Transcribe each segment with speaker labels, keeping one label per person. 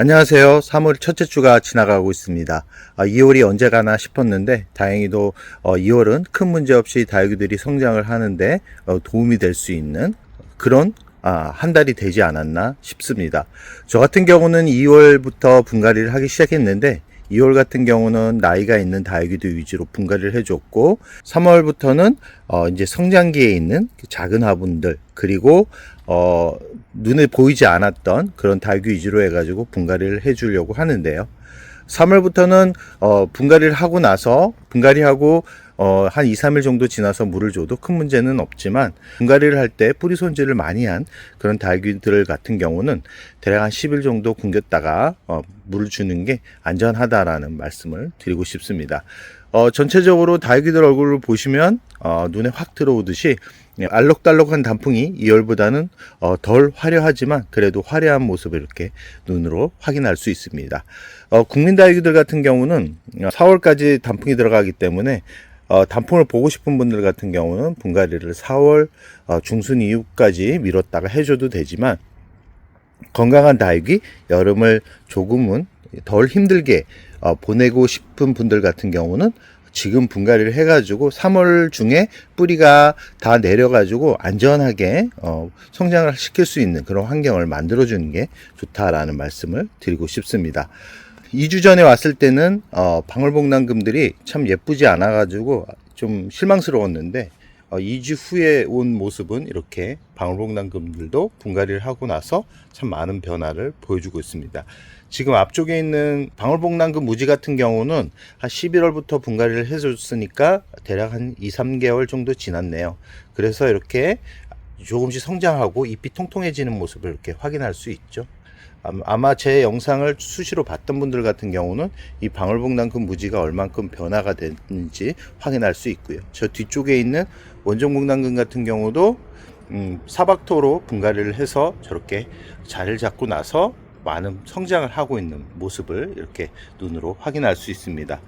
Speaker 1: 안녕하세요. 3월 첫째 주가 지나가고 있습니다. 아, 2월이 언제 가나 싶었는데 다행히도 어, 2월은 큰 문제 없이 다육이들이 성장을 하는데 어, 도움이 될 수 있는 그런 아, 한 달이 되지 않았나 싶습니다. 저 같은 경우는 2월부터 분갈이를 하기 시작했는데 2월 같은 경우는 나이가 있는 다육이들 위주로 분갈이를 해줬고 3월부터는 어, 이제 성장기에 있는 그 작은 화분들 그리고 어, 눈에 보이지 않았던 그런 다육이 위주로 해가지고 분갈이를 해주려고 하는데요. 3월부터는 어, 분갈이를 하고 나서 분갈이하고 어, 한 2, 3일 정도 지나서 물을 줘도 큰 문제는 없지만 분갈이를 할 때 뿌리 손질을 많이 한 그런 다육이들 같은 경우는 대략 한 10일 정도 굶겼다가 어, 물을 주는 게 안전하다라는 말씀을 드리고 싶습니다. 어, 전체적으로 다육이들 얼굴을 보시면 어, 눈에 확 들어오듯이 예, 알록달록한 단풍이 2월보다는 어, 덜 화려하지만 그래도 화려한 모습을 이렇게 눈으로 확인할 수 있습니다. 어, 국민다육이들 같은 경우는 4월까지 단풍이 들어가기 때문에 어, 단풍을 보고 싶은 분들 같은 경우는 분갈이를 4월 어, 중순 이후까지 미뤘다가 해줘도 되지만 건강한 다육이 여름을 조금은 덜 힘들게 어, 보내고 싶은 분들 같은 경우는 지금 분갈이를 해가지고 3월 중에 뿌리가 다 내려가지고 안전하게 어, 성장을 시킬 수 있는 그런 환경을 만들어주는 게 좋다라는 말씀을 드리고 싶습니다. 2주 전에 왔을 때는 어, 방울복랑금들이 참 예쁘지 않아가지고 좀 실망스러웠는데 어, 2주 후에 온 모습은 이렇게 방울복랑금들도 분갈이를 하고 나서 참 많은 변화를 보여주고 있습니다. 지금 앞쪽에 있는 방울복랑금 무지 같은 경우는 한 11월부터 분갈이를 해줬으니까 대략 한 2, 3개월 정도 지났네요. 그래서 이렇게 조금씩 성장하고 잎이 통통해지는 모습을 이렇게 확인할 수 있죠. 아마- 제 영상을 수시로 봤던 분들 같은 경우는 이 방울복랑금 무지가 얼만큼 변화가 됐는지 확인할 수 있고요. 저 뒤쪽에 있는 원종복랑금 같은 경우도 음, 사박토로 분갈이를 해서 저렇게 자리를 잡고 나서 많은 성장을 하고 있는 모습을 이렇게 눈으로 확인할 수 있습니다.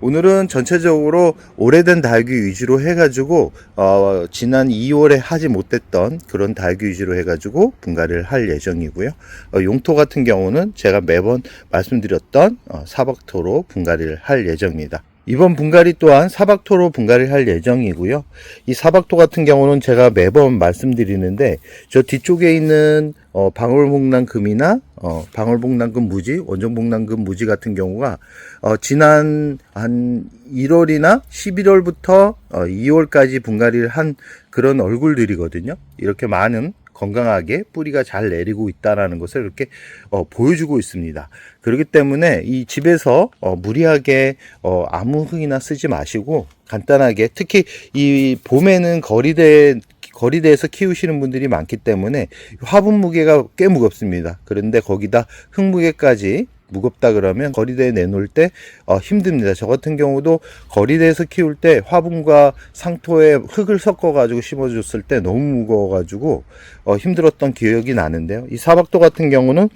Speaker 1: 오늘은 전체적으로 오래된 다육이 위주로 해가지고 어, 지난 2월에 하지 못했던 그런 다육이 위주로 해가지고 분갈이를 할 예정이고요. 어, 용토 같은 경우는 제가 매번 말씀드렸던 어, 사박토로 분갈이를 할 예정입니다. 이번 분갈이 또한 사박토로 분갈이를 할 예정이고요. 이 사박토 같은 경우는 제가 매번 말씀드리는데 저 뒤쪽에 있는 어, 방울복랑금이나 어, 방울복랑금 무지, 원종복랑금 무지 같은 경우가 어, 지난 한 1월이나 11월부터 어, 2월까지 분갈이를 한 그런 얼굴들이거든요. 이렇게 많은 건강하게 뿌리가 잘 내리고 있다라는 것을 이렇게 어, 보여주고 있습니다. 그렇기 때문에 이 집에서 어, 무리하게 어, 아무 흙이나 쓰지 마시고 간단하게 특히 이 봄에는 거리대 거리대에서 키우시는 분들이 많기 때문에 화분 무게가 꽤 무겁습니다. 그런데 거기다 흙 무게까지 무겁다 그러면 거리대에 내놓을 때 어, 힘듭니다. 저 같은 경우도 거리대에서 키울 때 화분과 상토에 흙을 섞어 가지고 심어줬을 때 너무 무거워 가지고 어, 힘들었던 기억이 나는데요. 이 사박도 같은 경우는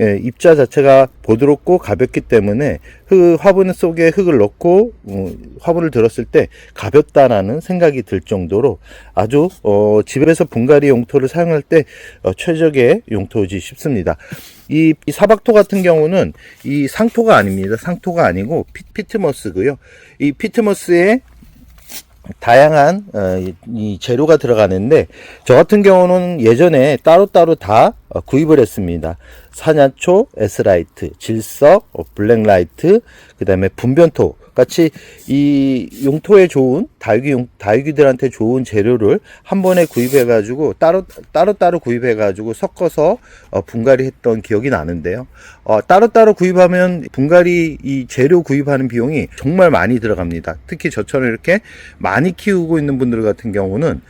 Speaker 1: 예, 입자 자체가 부드럽고 가볍기 때문에 흙, 화분 속에 흙을 넣고 어, 화분을 들었을 때 가볍다라는 생각이 들 정도로 아주 어, 집에서 분갈이 용토를 사용할 때 어, 최적의 용토지 싶습니다. 이, 이 사박토 같은 경우는 이 상토가 아닙니다. 상토가 아니고 피, 피트머스고요. 이 피트머스에 다양한 어, 이, 이 재료가 들어가는데 저 같은 경우는 예전에 따로따로 다 어, 구입을 했습니다. 산야초, 에스라이트, 질석, 어, 블랙라이트, 그 다음에 분변토 같이 이 용토에 좋은 다육이 용, 다육이들한테 좋은 재료를 한 번에 구입해 가지고 따로 따로 따로 구입해 가지고 섞어서 어, 분갈이 했던 기억이 나는데요. 어, 따로 따로 구입하면 분갈이 이 재료 구입하는 비용이 정말 많이 들어갑니다. 특히 저처럼 이렇게 많이 키우고 있는 분들 같은 경우는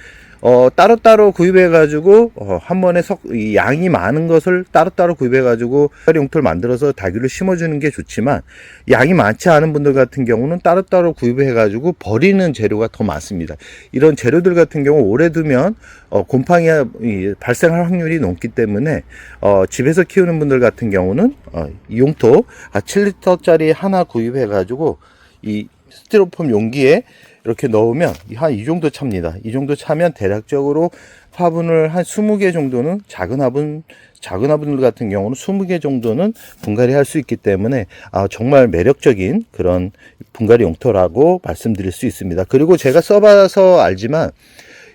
Speaker 1: 어, 따로따로 구입해가지고, 어, 한 번에 석, 이 양이 많은 것을 따로따로 구입해가지고, 용토를 만들어서 다규를 심어주는 게 좋지만, 양이 많지 않은 분들 같은 경우는 따로따로 구입해가지고 버리는 재료가 더 많습니다. 이런 재료들 같은 경우 오래 두면, 어, 곰팡이 이, 발생할 확률이 높기 때문에, 어, 집에서 키우는 분들 같은 경우는, 어, 이 용토, 아, 7리터짜리 하나 구입해가지고, 이 스티로폼 용기에 이렇게 넣으면 한 이 정도 찹니다. 이 정도 차면 대략적으로 화분을 한 20개 정도는 작은 화분 작은 화분들 같은 경우는 20개 정도는 분갈이 할 수 있기 때문에 아, 정말 매력적인 그런 분갈이 용토라고 말씀드릴 수 있습니다. 그리고 제가 써봐서 알지만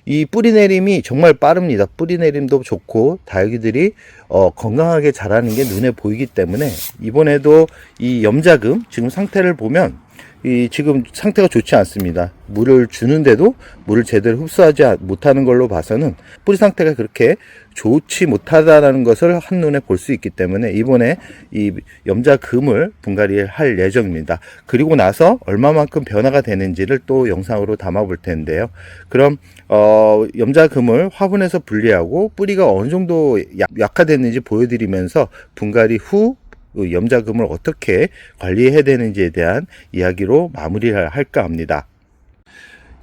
Speaker 1: 이 뿌리 내림이 정말 빠릅니다. 뿌리 내림도 좋고 다육이들이 어, 건강하게 자라는 게 눈에 보이기 때문에 이번에도 이 염자금 지금 상태를 보면 이 지금 상태가 좋지 않습니다. 물을 주는데도 물을 제대로 흡수하지 못하는 걸로 봐서는 뿌리 상태가 그렇게 좋지 못하다라는 것을 한눈에 볼 수 있기 때문에 이번에 이 염자금을 분갈이를 할 예정입니다. 그리고 나서 얼마만큼 변화가 되는지를 또 영상으로 담아 볼 텐데요. 그럼 어, 염자금을 화분에서 분리하고 뿌리가 어느 정도 약, 약화됐는지 보여드리면서 분갈이 후 그 염자금을 어떻게 관리해야 되는지에 대한 이야기로 마무리를 할까 합니다.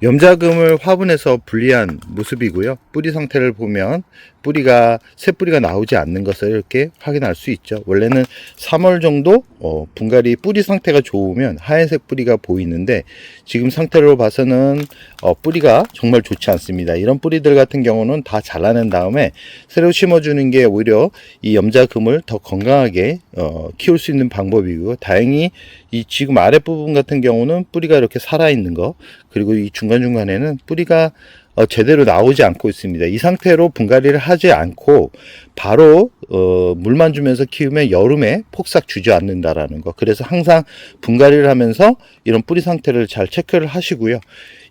Speaker 1: 염자금을 화분에서 분리한 모습이고요. 뿌리 상태를 보면 뿌리가 새 뿌리가 나오지 않는 것을 이렇게 확인할 수 있죠. 원래는 3월 정도 어, 분갈이 뿌리 상태가 좋으면 하얀색 뿌리가 보이는데 지금 상태로 봐서는 어, 뿌리가 정말 좋지 않습니다. 이런 뿌리들 같은 경우는 다 잘라낸 다음에 새로 심어주는 게 오히려 이 염자금을 더 건강하게 어, 키울 수 있는 방법이고 다행히 이 지금 아랫 부분 같은 경우는 뿌리가 이렇게 살아 있는 거 그리고 이 중간 중간에는 뿌리가 어, 제대로 나오지 않고 있습니다. 이 상태로 분갈이를 하지 않고 바로 어, 물만 주면서 키우면 여름에 폭삭 주저앉는다라는 거. 그래서 항상 분갈이를 하면서 이런 뿌리 상태를 잘 체크를 하시고요.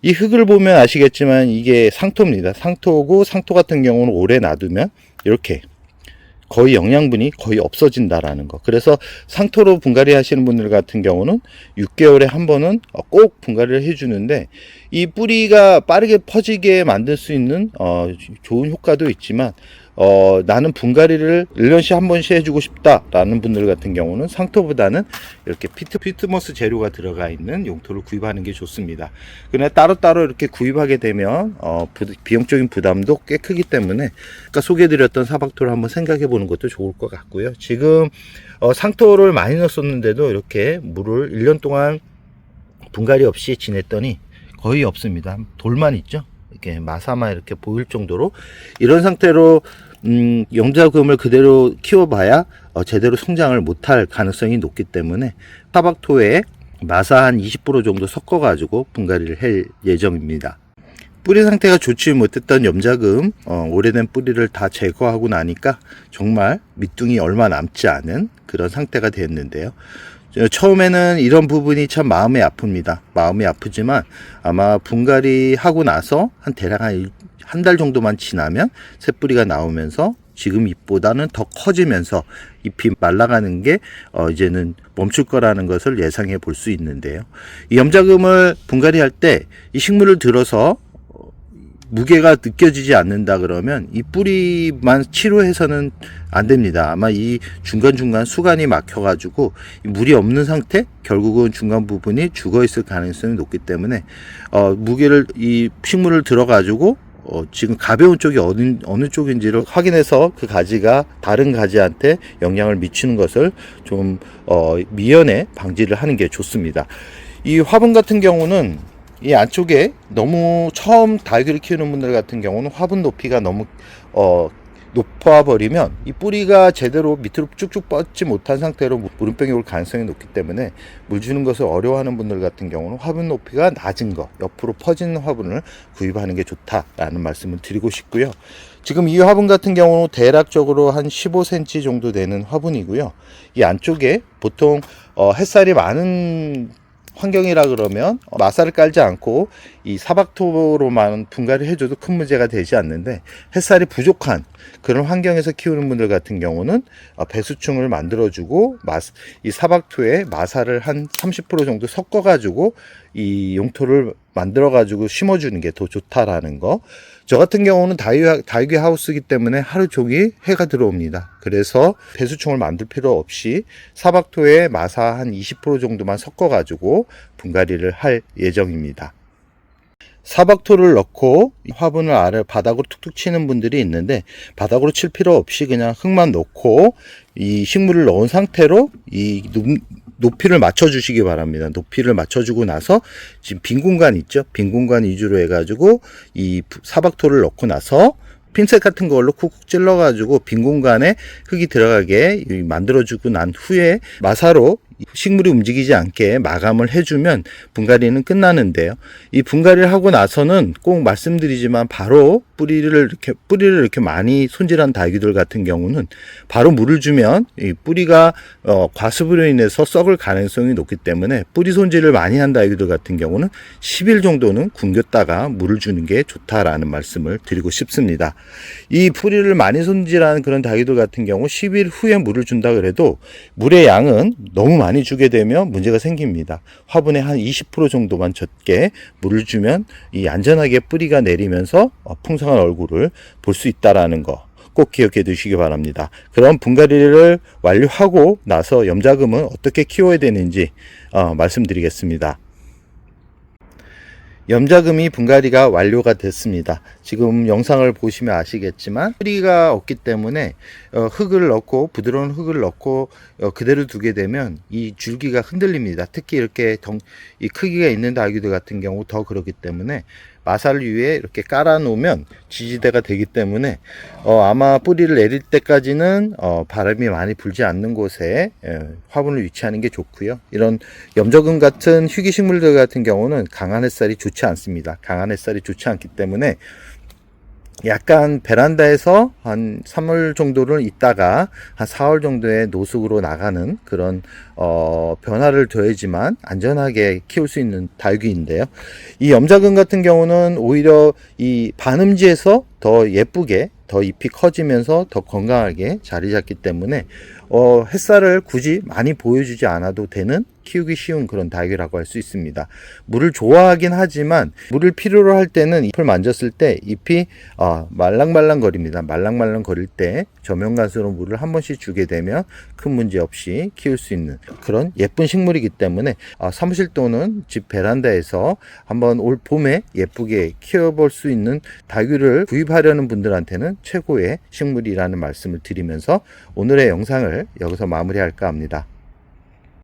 Speaker 1: 이 흙을 보면 아시겠지만 이게 상토입니다. 상토고 상토 같은 경우는 오래 놔두면 이렇게 거의 영양분이 거의 없어진다라는 거. 그래서 상토로 분갈이 하시는 분들 같은 경우는 6개월에 한 번은 꼭 분갈이를 해주는데 이 뿌리가 빠르게 퍼지게 만들 수 있는 어, 좋은 효과도 있지만 어, 나는 분갈이를 1년씩 한 번씩 해주고 싶다라는 분들 같은 경우는 상토보다는 이렇게 피트, 피트머스 재료가 들어가 있는 용토를 구입하는 게 좋습니다. 그러나 따로따로 이렇게 구입하게 되면, 어, 부, 비용적인 부담도 꽤 크기 때문에, 아까 소개해드렸던 사박토를 한번 생각해 보는 것도 좋을 것 같고요. 지금, 어, 상토를 많이 넣었었는데도 이렇게 물을 1년 동안 분갈이 없이 지냈더니 거의 없습니다. 돌만 있죠? 이렇게 마사만 이렇게 보일 정도로 이런 상태로 음, 영자금을 그대로 키워봐야 어, 제대로 성장을 못할 가능성이 높기 때문에 타박토에 마사 한 20% 정도 섞어가지고 분갈이를 할 예정입니다. 뿌리 상태가 좋지 못했던 염자금 어, 오래된 뿌리를 다 제거하고 나니까 정말 밑둥이 얼마 남지 않은 그런 상태가 됐는데요. 처음에는 이런 부분이 참 마음이 아픕니다. 마음이 아프지만 아마 분갈이 하고 나서 한 대략 한 한 달 정도만 지나면 새뿌리가 나오면서 지금 잎보다는 더 커지면서 잎이 말라가는 게 어, 이제는 멈출 거라는 것을 예상해 볼 수 있는데요. 이 염자금을 분갈이 할 때 이 식물을 들어서 무게가 느껴지지 않는다 그러면 이 뿌리만 치료해서는 안 됩니다. 아마 이 중간중간 수간이 막혀가지고 물이 없는 상태 결국은 중간 부분이 죽어 있을 가능성이 높기 때문에 어, 무게를 이 식물을 들어가지고 어, 지금 가벼운 쪽이 어느, 어느 쪽인지를 확인해서 그 가지가 다른 가지한테 영향을 미치는 것을 좀 어, 미연에 방지를 하는 게 좋습니다. 이 화분 같은 경우는 이 안쪽에 너무 처음 다육이를 키우는 분들 같은 경우는 화분 높이가 너무 어 높아 버리면 이 뿌리가 제대로 밑으로 쭉쭉 뻗지 못한 상태로 물음병이 올 가능성이 높기 때문에 물 주는 것을 어려워하는 분들 같은 경우는 화분 높이가 낮은 거 옆으로 퍼지는 화분을 구입하는 게 좋다라는 말씀을 드리고 싶고요. 지금 이 화분 같은 경우는 대략적으로 한 15cm 정도 되는 화분이고요. 이 안쪽에 보통 어 햇살이 많은 환경이라 그러면 마사를 깔지 않고 이 사박토로만 분갈이 해줘도 큰 문제가 되지 않는데 햇살이 부족한 그런 환경에서 키우는 분들 같은 경우는 어, 배수충을 만들어주고 이 사박토에 마사를 한 30% 정도 섞어가지고 이 용토를 만들어 가지고 심어 주는 게 더 좋다라는 거. 저 같은 경우는 다육, 다육이 하우스이기 때문에 하루 종일 해가 들어옵니다. 그래서 배수충을 만들 필요 없이 사박토에 마사 한 20% 정도만 섞어 가지고 분갈이를 할 예정입니다. 사박토를 넣고 화분을 아래 바닥으로 툭툭 치는 분들이 있는데 바닥으로 칠 필요 없이 그냥 흙만 넣고 이 식물을 넣은 상태로 이 높이를 맞춰 주시기 바랍니다. 높이를 맞춰 주고 나서 지금 빈 공간 있죠? 빈 공간 위주로 해 가지고 이 사박토를 넣고 나서 핀셋 같은 걸로 쿡쿡 찔러 가지고 빈 공간에 흙이 들어가게 이 만들어 주고 난 후에 마사로 식물이 움직이지 않게 마감을 해주면 분갈이는 끝나는데요. 이 분갈이를 하고 나서는 꼭 말씀드리지만 바로 뿌리를 이렇게 뿌리를 이렇게 많이 손질한 다육이들 같은 경우는 바로 물을 주면 이 뿌리가 어, 과습으로 인해서 썩을 가능성이 높기 때문에 뿌리 손질을 많이 한 다육이들 같은 경우는 10일 정도는 굶겼다가 물을 주는 게 좋다라는 말씀을 드리고 싶습니다. 이 뿌리를 많이 손질한 그런 다육이들 같은 경우 10일 후에 물을 준다 그래도 물의 양은 너무 많이 주게 되면 문제가 생깁니다. 화분에 한 20% 정도만 적게 물을 주면 이 안전하게 뿌리가 내리면서 어, 풍성한 얼굴을 볼 수 있다라는 거. 꼭 기억해 두시기 바랍니다. 그럼 분갈이를 완료하고 나서 염자금은 어떻게 키워야 되는지 어, 말씀드리겠습니다. 염자금이 분갈이가 완료가 됐습니다. 지금 영상을 보시면 아시겠지만 뿌리가 없기 때문에 어, 흙을 넣고 부드러운 흙을 넣고 어, 그대로 두게 되면 이 줄기가 흔들립니다. 특히 이렇게 덩, 이 크기가 있는 다육이들 같은 경우 더 그렇기 때문에 마살 위에 이렇게 깔아 놓으면 지지대가 되기 때문에 어, 아마 뿌리를 내릴 때까지는 어, 바람이 많이 불지 않는 곳에 예, 화분을 위치하는 게 좋고요. 이런 염저금 같은 휴기식물들 같은 경우는 강한 햇살이 좋지 않습니다. 강한 햇살이 좋지 않기 때문에 약간 베란다에서 한 3월 정도를 있다가 한 4월 정도에 노숙으로 나가는 그런 어, 변화를 줘야지만 안전하게 키울 수 있는 다육이인데요. 이 염자근 같은 경우는 오히려 이 반음지에서 더 예쁘게 더 잎이 커지면서 더 건강하게 자리 잡기 때문에 어, 햇살을 굳이 많이 보여주지 않아도 되는 키우기 쉬운 그런 다육이라고 할 수 있습니다. 물을 좋아하긴 하지만 물을 필요로 할 때는 잎을 만졌을 때 잎이 어, 말랑말랑거립니다. 말랑말랑거릴 때 저면가스로 물을 한 번씩 주게 되면 큰 문제 없이 키울 수 있는 그런 예쁜 식물이기 때문에 어, 사무실 또는 집 베란다에서 한번 올 봄에 예쁘게 키워볼 수 있는 다육이를 구입하려는 분들한테는 최고의 식물이라는 말씀을 드리면서 오늘의 영상을 여기서 마무리할까 합니다.